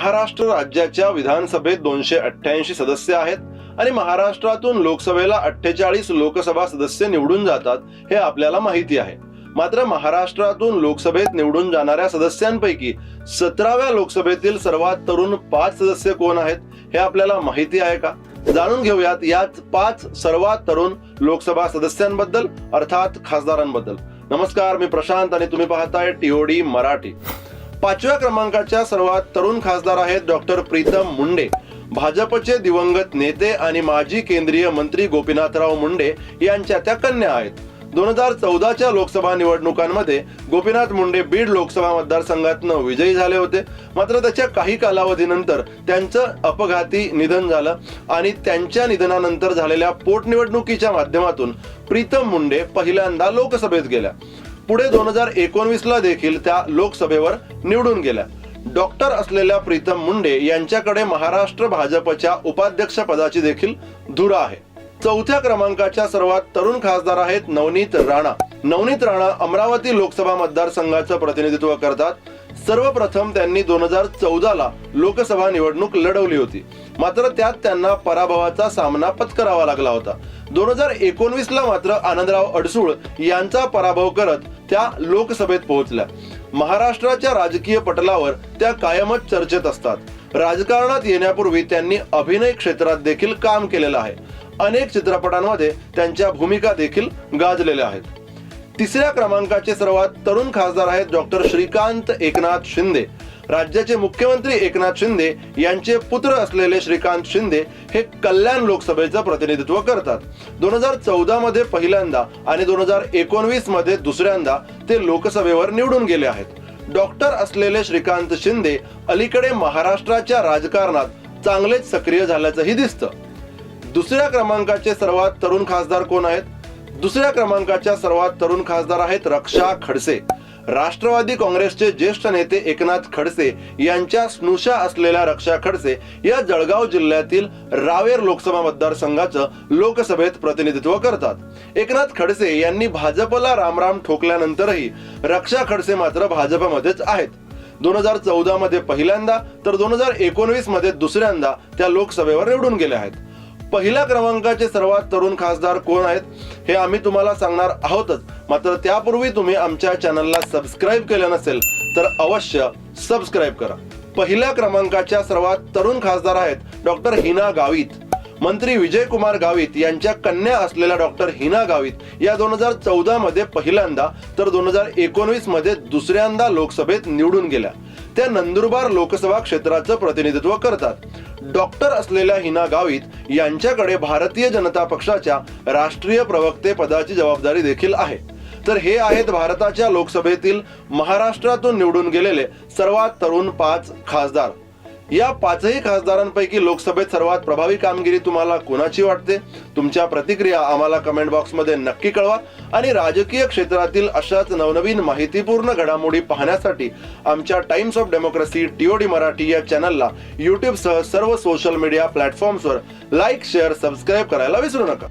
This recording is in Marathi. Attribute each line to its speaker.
Speaker 1: महाराष्ट्र राज्याच्या विधानसभेत दोनशे अठ्ठ्याऐंशी सदस्य आहेत आणि महाराष्ट्रातून लोकसभेला अठ्ठेचाळीस लोकसभा सदस्य निवडून जातात हे आपल्याला माहिती आहे. मात्र महाराष्ट्रातून लोकसभेत निवडून जाणाऱ्या सदस्यांपैकी सतराव्या लोकसभेतील सर्वात तरुण पाच सदस्य कोण आहेत हे आपल्याला माहिती आहे का? जाणून घेऊयात याच पाच सर्वात तरुण लोकसभा सदस्यांबद्दल अर्थात खासदारांबद्दल. नमस्कार मी प्रशांत आणि तुम्ही पाहताय टीओडी मराठी. पाचव्या क्रमांकाच्या सर्वात तरुण खासदार आहेत डॉक्टर प्रीतम मुंडे. भाजपचे दिवंगत नेते आणि माजी केंद्रीय मंत्री गोपीनाथराव मुंडे यांच्या त्या कन्या आहेत. दोन हजार चौदाच्या लोकसभा निवडणुकांमध्ये गोपीनाथ मुंडे बीड लोकसभा मतदारसंघातनं विजयी झाले होते. मात्र त्याच्या काही कालावधीनंतर त्यांचं अपघाती निधन झालं आणि त्यांच्या निधनानंतर झालेल्या पोटनिवडणुकीच्या माध्यमातून प्रीतम मुंडे पहिल्यांदा लोकसभेत गेल्या. पुढे दोन हजार एकोणवीस ला देखील त्या लोकसभेवर निवडून गेल्या. डॉक्टर असलेल्या प्रीतम मुंडे यांच्याकडे महाराष्ट्र भाजपच्या उपाध्यक्ष पदाची देखील धुरा आहे. चौथ्या क्रमांकाच्या सर्वात तरुण खासदार आहेत नवनीत राणा. नवनीत राणा अमरावती लोकसभा मतदारसंघाचं प्रतिनिधित्व करतात. सर्वप्रथम त्यांनी दोन हजार चौदा ला लोकसभा निवडणूक लढवली होती. मात्र त्यात त्यांना पराभवाचा सामना पत्करावा लागला होता. दोन हजार एकोणवीस ला मात्र आनंदराव अडसूळ यांचा पराभव करत त्या लोकसभेत पोहोचल्या. महाराष्ट्राच्या राजकीय पटलावर त्या कायमच चर्चेत असतात. राजकारणात येण्यापूर्वी त्यांनी अभिनय क्षेत्रात देखील काम केलेलं आहे. अनेक चित्रपटांमध्ये त्यांच्या भूमिका देखील गाजलेल्या आहेत. तिसऱ्या क्रमांकाचे सर्वात तरुण खासदार आहेत डॉक्टर श्रीकांत एकनाथ शिंदे. राज्याचे मुख्यमंत्री एकनाथ शिंदे यांचे पुत्र असलेले श्रीकांत शिंदे हे कल्याण लोकसभेचं प्रतिनिधित्व करतात. दोन हजार चौदा मध्ये पहिल्यांदा आणि दोन हजार एकोणवीसमध्ये दुसऱ्यांदा ते लोकसभेवर निवडून गेले आहेत. डॉक्टर असलेले श्रीकांत शिंदे अलीकडे महाराष्ट्राच्या राजकारणात चांगलेच सक्रिय झाल्याचंही दिसतं. दुसऱ्या क्रमांकाचे सर्वात तरुण खासदार कोण आहेत? दुसऱ्या क्रमांकाच्या सर्वात तरुण खासदार आहेत रक्षा खडसे. राष्ट्रवादी काँग्रेसचे ज्येष्ठ नेते एकनाथ खडसे यांच्या स्नुषा असलेल्या रक्षा खडसे या जळगाव जिल्ह्यातील रावेर लोकसभा मतदारसंघाचं लोकसभेत प्रतिनिधित्व करतात. एकनाथ खडसे यांनी भाजपला रामराम ठोकल्यानंतरही रक्षा खडसे मात्र भाजपमध्येच आहेत. दोन हजार चौदा मध्ये पहिल्यांदा तर दोन हजार एकोणवीसमध्ये दुसऱ्यांदा त्या लोकसभेवर निवडून गेल्या आहेत. पहिल्या क्रमांकाचे सर्वात तरुण खासदार कोण आहेत हे आम्ही तुम्हाला सांगणार आहोतच. मात्र त्यापूर्वी तुम्ही आमच्या चॅनलला सबस्क्राईब केलं नसेल तर अवश्य सबस्क्राईब करा. पहिल्या क्रमांकाच्या सर्वात तरुण खासदार आहेत डॉक्टर हिना गावित. मंत्री विजय कुमार गावित यांच्या कन्या असलेल्या डॉक्टर हिना गावित या दोन हजार चौदा मध्ये पहिल्यांदा तर दोन हजार एकोणवीसमध्ये दुसऱ्यांदा लोकसभेत निवडून गेल्या. त्या नंदुरबार लोकसभा क्षेत्राचं प्रतिनिधित्व करतात. डॉक्टर असलेल्या हिना गावित यांच्याकडे भारतीय जनता पक्षाच्या राष्ट्रीय प्रवक्ते पदाची जबाबदारी देखील आहे. तर हे आहेत भारताच्या लोकसभेतील महाराष्ट्रातून निवडून गेलेले सर्वात तरुण पाच खासदार. या पाचही खासदारांपैकी लोकसभेत सर्वात प्रभावी कामगिरी तुम्हाला कोणाची वाटते? तुमच्या प्रतिक्रिया आम्हाला कमेंट बॉक्समध्ये नक्की कळवा आणि राजकीय क्षेत्रातील अशाच नवनवीन माहितीपूर्ण घडामोडी पाहण्यासाठी आमच्या Times of Democracy TOD Marathi या चॅनलला युट्यूबसह सर्व सोशल मीडिया प्लॅटफॉर्म्सवर लाईक शेअर सबस्क्राईब करायला विसरू नका.